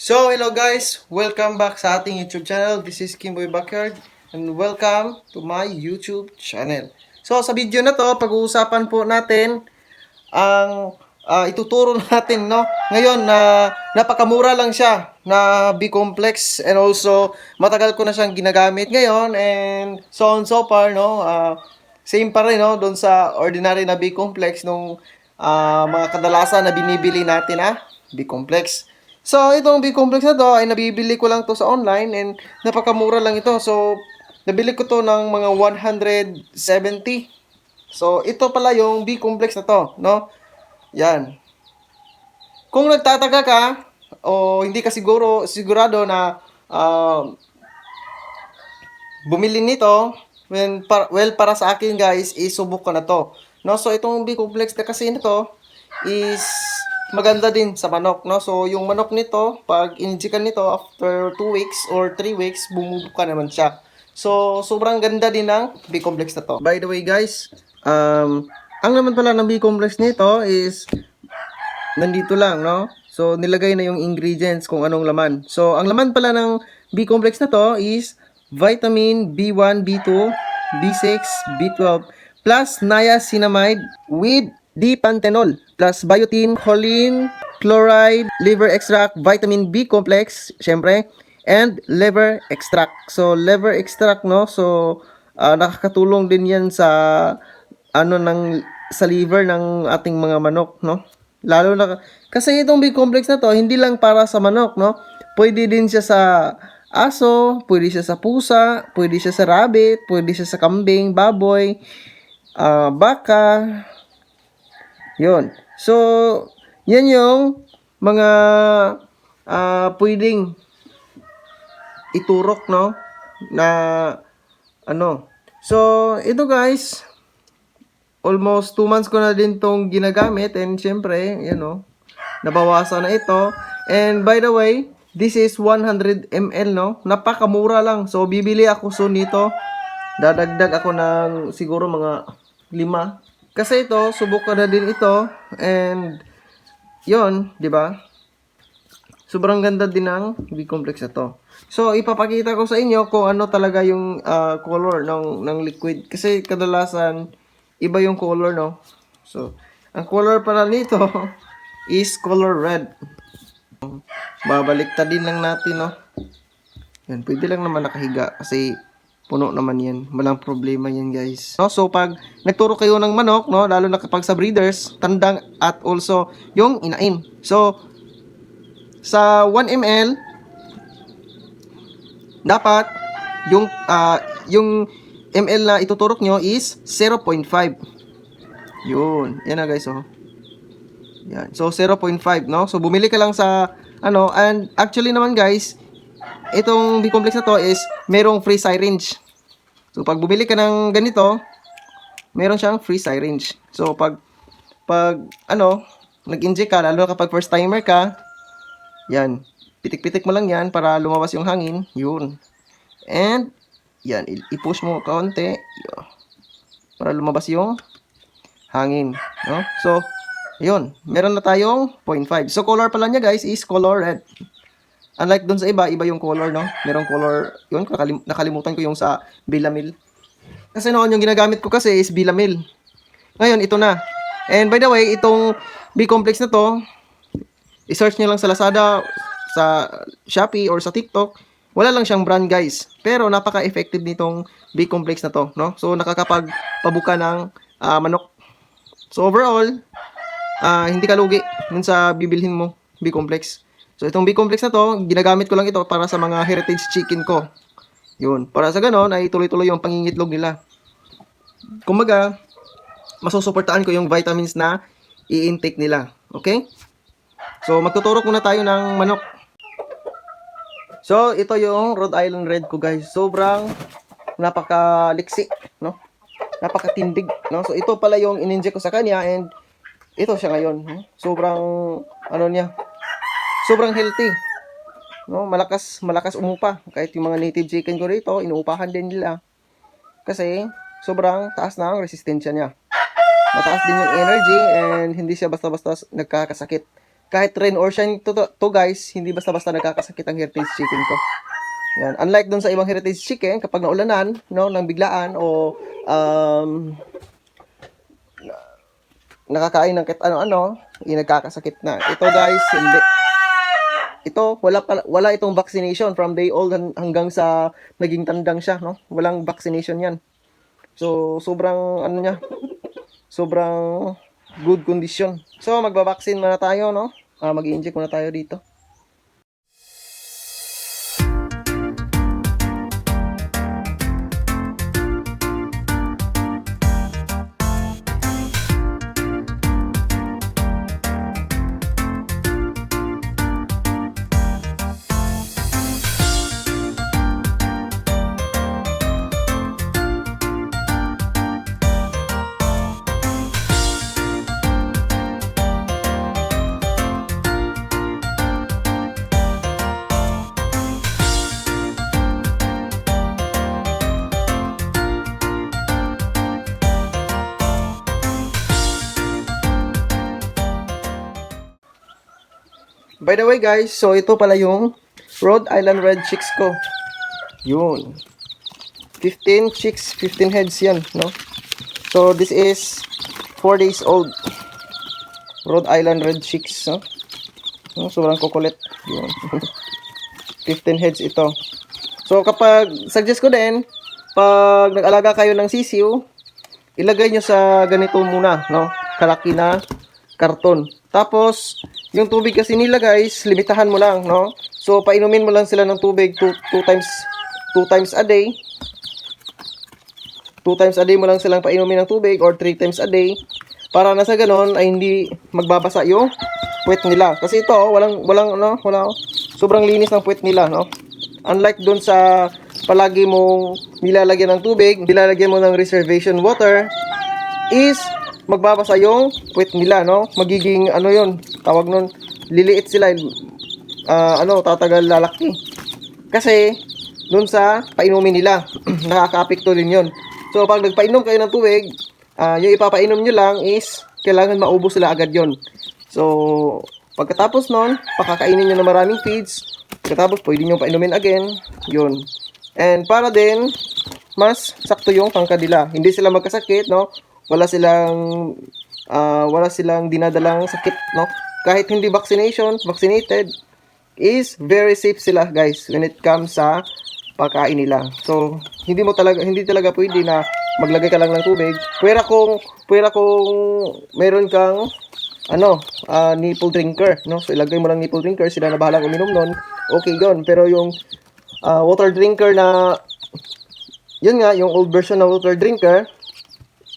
So, hello guys! Welcome back sa ating YouTube channel. This is Kimboy Backyard and welcome to my YouTube channel. So, sa video na to, pag-uusapan po natin ang ah, ituturo natin, no? Ngayon, na napakamura lang siya na B-complex and also matagal ko na siyang ginagamit ngayon and so on so far, no? Ah, same pa rin, no? Doon sa ordinary na B-complex nung ah, mga kadalasan na binibili natin, ha? B-complex. So, itong B-complex na to ay nabibili ko lang to sa online and napakamura lang ito. So, nabili ko to ng mga 170. So, ito pala yung B-complex na to, no? Yan. Kung nagtataka ka o hindi ka siguro sigurado na um, bumili nito, when par, well para sa akin guys, isubok ko na to. No, so itong B-complex na kasi nito is maganda din sa manok, no? So yung manok nito, pag injikan nito after 2 weeks or 3 weeks, bumubuka naman siya. So sobrang ganda din ng B-complex na to. By the way guys, um, ang naman pala ng B-complex nito is nandito lang, no? So, nilagay na yung ingredients kung anong laman. So, ang laman pala ng B-complex na to is vitamin B1, B2, B6, B12, plus niacinamide with D-panthenol, plus biotin, choline, chloride, liver extract, vitamin B complex, syempre, and liver extract. So, liver extract, no? So, ah, nakakatulong din yan sa ano ng sa liver ng ating mga manok, no? Lalo na kasi itong big complex na to hindi lang para sa manok, no? Pwede din siya sa aso, pwede siya sa pusa, pwede siya sa rabbit, pwede siya sa kambing, baboy, ah, baka. 'Yon. So, yan yung mga ah, pwedeng iturok, no? Na ano. So, ito guys, almost 2 months ko na din tong ginagamit and syempre, you know, nabawasan na ito. And by the way, this is 100 ml, no? Napakamura lang. So, bibili ako soon nito. Dadagdag ako ng siguro mga lima. Kasi ito, subok ko na din ito. And, yon di ba? Sobrang ganda din ng B-complex na. So, ipapakita ko sa inyo kung ano talaga yung ah, color ng, ng liquid. Kasi kadalasan, iba yung color, no? So, ang color pala nito is color red. Babaliktad din lang natin, no? Yan, pwede lang naman nakahiga kasi puno naman yan. Walang problema yan, guys. No? So, pag nagturo kayo ng manok, no? Lalo na kapag sa breeders, tandang at also yung inain. So, sa 1 ml, dapat yung ah, yung ml na ituturok nyo is 0.5. Yun. Yan na guys, oh. Yan. So, 0.5, no? So, bumili ka lang sa, ano, and actually naman guys, itong B-complex na to is merong free syringe. So, pag bumili ka ng ganito, meron siyang free syringe. So, pag, pag, ano, nag-inject ka, lalo na kapag first timer ka, yan, pitik-pitik mo lang yan para lumabas yung hangin, yun. And, yan, i-push mo kaunti, yun, para lumabas yung hangin, no? So, yun, meron na tayong 0.5. So, color pala niya guys is color red. Unlike dun sa iba, iba yung color, no? Merong color, yun, nakalim- nakalimutan ko yung sa Bilamil. Kasi noon yung ginagamit ko kasi is Bilamil. Ngayon, ito na. And by the way, itong B-complex na to, i-search nyo lang sa Lazada, sa Shopee, or sa TikTok. Wala lang siyang brand, guys. Pero napaka-effective nitong B-complex na to, no? So, nakakapagpabuka ng ah, manok. So, overall, ah, hindi ka lugi dun sa bibilhin mo, B-complex. So, itong B-complex na to, ginagamit ko lang ito para sa mga heritage chicken ko. Yun. Para sa ganon, ay tuloy-tuloy yung pangingitlog nila. Kumbaga, masusuportaan ko yung vitamins na i-intake nila. Okay? So, magtuturok muna tayo ng manok. So, ito yung Rhode Island Red ko, guys. Sobrang napakaliksi, no? Napakatindig, no? So, ito pala yung in-inject ko sa kanya and ito siya ngayon. no? Sobrang, ano niya, sobrang healthy. No, malakas, malakas umupa. Kahit yung mga native chicken ko rito, inuupahan din nila. Kasi, sobrang taas na ang resistensya niya. Mataas din yung energy and hindi siya basta-basta nagkakasakit. kahit rain or shine to, to, to guys, hindi basta-basta nagkakasakit ang heritage chicken ko. Yan. Unlike dun sa ibang heritage chicken, kapag naulanan, no, nang biglaan o um, na- nakakain ng kahit ano-ano, yung nagkakasakit na. Ito guys, hindi. Ito, wala pala, wala itong vaccination from day old han- hanggang sa naging tandang siya, no? Walang vaccination 'yan. So, sobrang ano niya, sobrang good condition. So, magba-vaccine muna tayo, no? Ah, mag-inject muna tayo dito. By the way guys, so ito pala yung Rhode Island Red Chicks ko. Yun. 15 chicks, 15 heads yan, no? So this is 4 days old. Rhode Island Red Chicks, no? no sobrang kukulit. Yun. 15 heads ito. So kapag, suggest ko din, pag nag-alaga kayo ng sisiu, ilagay nyo sa ganito muna, no? Kalaki na karton. Tapos, yung tubig kasi nila guys, limitahan mo lang, no? So, painumin mo lang sila ng tubig two, two times two times a day. Two times a day mo lang silang painumin ng tubig or three times a day para na sa ganon ay hindi magbabasa yung puwet nila. Kasi ito, walang walang ano, wala sobrang linis ng puwet nila, no? Unlike doon sa palagi mong nilalagyan ng tubig, nilalagyan mo ng reservation water is magbabasa yung puwet nila, no? Magiging ano yon tawag nun, liliit sila, ah, ano, tatagal lalaki. Kasi, dun sa painumin nila, nakaka-apekto din yon So, pag nagpainom kayo ng tubig, ah, yung ipapainom nyo lang is, kailangan maubos sila agad yon So, pagkatapos nun, pakakainin nyo ng maraming feeds, pagkatapos pwede nyo painumin again, yun. And para din, mas sakto yung tangkad nila. Hindi sila magkasakit, no? Wala silang ah, wala silang dinadalang sakit, no? Kahit hindi vaccination, vaccinated is very safe sila, guys, when it comes sa pagkain nila. So, hindi mo talaga hindi talaga pwede na maglagay ka lang ng tubig. Pwera kung pwera kung meron kang ano, ah, nipple drinker, no? So ilagay mo lang nipple drinker, sila na bahalang uminom nun. Okay 'yon. Pero yung ah, water drinker na yun nga, yung old version na water drinker,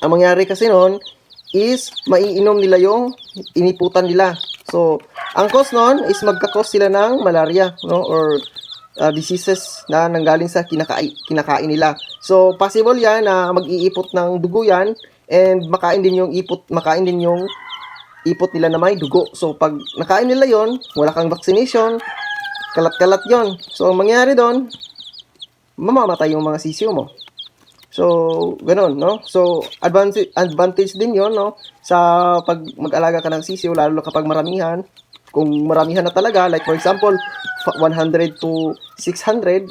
ang mangyari kasi noon is maiinom nila yung iniputan nila. So, ang cause noon is magka-cause sila ng malaria, no? Or uh, diseases na nanggaling sa kinakain, kinakain nila. So, possible yan na mag-iipot ng dugo yan and makain din yung ipot, makain din yung ipot nila na may dugo. So, pag nakain nila yon wala kang vaccination, kalat-kalat yon So, ang mangyari doon, mamamatay yung mga sisiyo mo. So, ganun, no? So, advantage, advantage din yon no? Sa pag mag-alaga ka ng sisiyo, lalo kapag maramihan. Kung maramihan na talaga, like for example, fa- 100 to 600,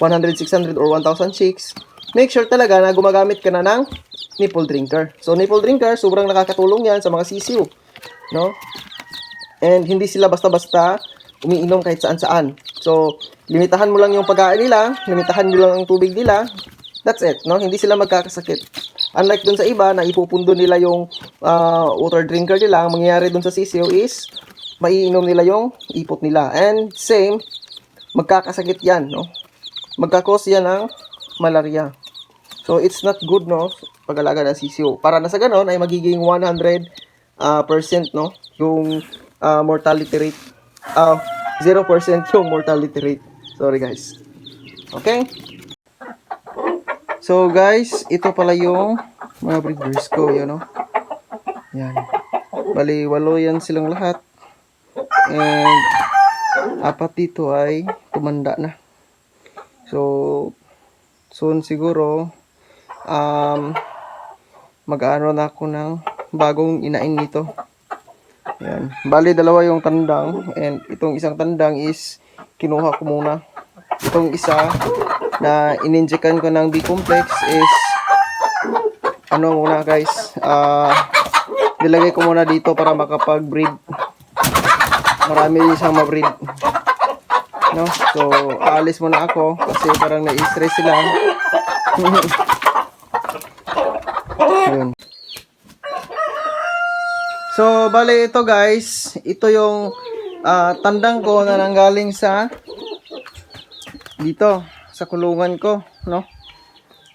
100, 600 or 1,000 chicks, make sure talaga na gumagamit ka na ng nipple drinker. So, nipple drinker, sobrang nakakatulong yan sa mga sisiyo, no? And hindi sila basta-basta umiinom kahit saan-saan. So, limitahan mo lang yung pagkain nila, limitahan mo lang ang tubig nila, That's it, no? Hindi sila magkakasakit. Unlike dun sa iba na ipupundo nila yung ah, water drinker nila, ang mangyayari dun sa sisiyo is maiinom nila yung ipot nila. And same, magkakasakit yan, no? Magkakos yan ng malaria. So, it's not good, no? Pag-alaga ng sisiyo. Para na sa ganon ay magiging 100 ah, percent, no? Yung ah, mortality rate. Ah, 0% yung mortality rate. Sorry, guys. Okay? So guys, ito pala yung mga breeders ko, yun no. Yan. Bali, walo yan silang lahat. And apat dito ay tumanda na. So soon siguro um mag-ano na ako ng bagong inain nito. Yan. Bali, dalawa yung tandang. And itong isang tandang is kinuha ko muna. Itong isa na ininjekan ko ng B-complex is ano muna guys. ah nilagay ko muna dito para makapag-breed. Marami siyang ma-breed. No? So, aalis muna ako kasi parang na-stress sila. So, bali ito guys, ito yung ah, tandang ko na nanggaling sa dito, sa kulungan ko, no?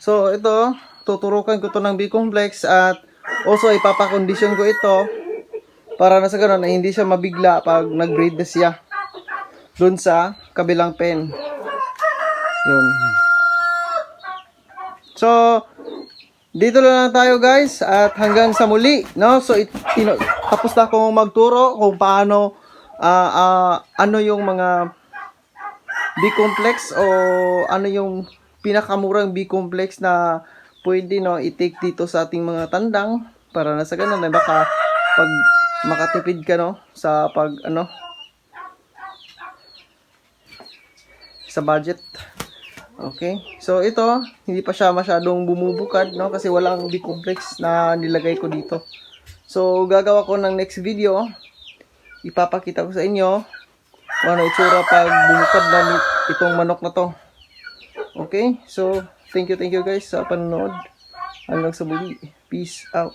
So, ito, tuturukan ko to ng B-complex at also ipapakondisyon ko ito para na sa ganun na hindi siya mabigla pag nag-breed na siya dun sa kabilang pen. Yun. So, dito lang tayo guys at hanggang sa muli, no? So it, tapos na akong magturo kung paano ah, ah, ano yung mga B-complex o ano yung pinakamurang B-complex na pwede no i-take dito sa ating mga tandang para na sa ganun na baka pag makatipid ka no sa pag ano sa budget. Okay. So ito, hindi pa siya masyadong bumubukad, no? Kasi walang B-complex na nilagay ko dito. So gagawa ko ng next video. Ipapakita ko sa inyo ano itsura pag bumukad na itong manok na to. Okay? So, thank you, thank you guys sa panonood. Hanggang sa muli. Peace out.